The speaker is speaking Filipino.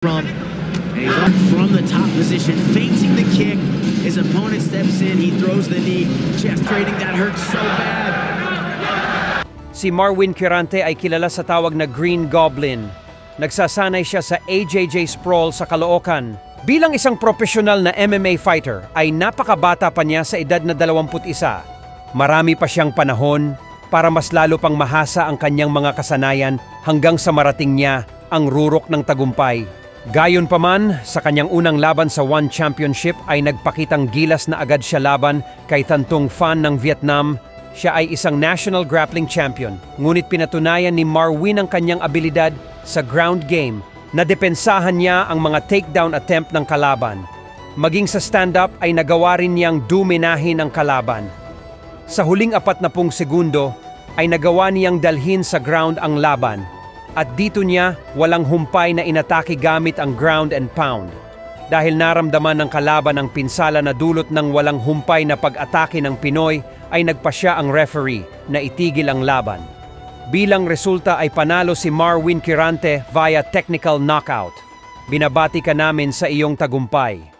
from from the top position, feinting the kick. His opponent steps in, he throws the knee, chest trading that hurts so bad. Si Marwin Quirante ay kilala sa tawag na Green Goblin. Nagsasanay siya sa AJJ Sprawl sa Caloocan. Bilang isang profesional na MMA fighter, ay napakabata pa niya sa edad na 21. Marami pa siyang panahon para mas lalo pang mahasa ang kanyang mga kasanayan hanggang sa marating niya ang rurok ng tagumpay. Gayon pa man, sa kanyang unang laban sa One Championship ay nagpakitang gilas na agad siya laban kay Tantong Fan ng Vietnam siya ay isang national grappling champion, ngunit pinatunayan ni Marwin ang kanyang abilidad sa ground game na depensahan niya ang mga takedown attempt ng kalaban. Maging sa stand-up ay nagawa rin niyang duminahin ang kalaban. Sa huling apat na pung segundo ay nagawa niyang dalhin sa ground ang laban at dito niya walang humpay na inatake gamit ang ground and pound. Dahil naramdaman ng kalaban ang pinsala na dulot ng walang humpay na pag-atake ng Pinoy, ay nagpasya ang referee na itigil ang laban. Bilang resulta ay panalo si Marwin Quirante via technical knockout. Binabati ka namin sa iyong tagumpay.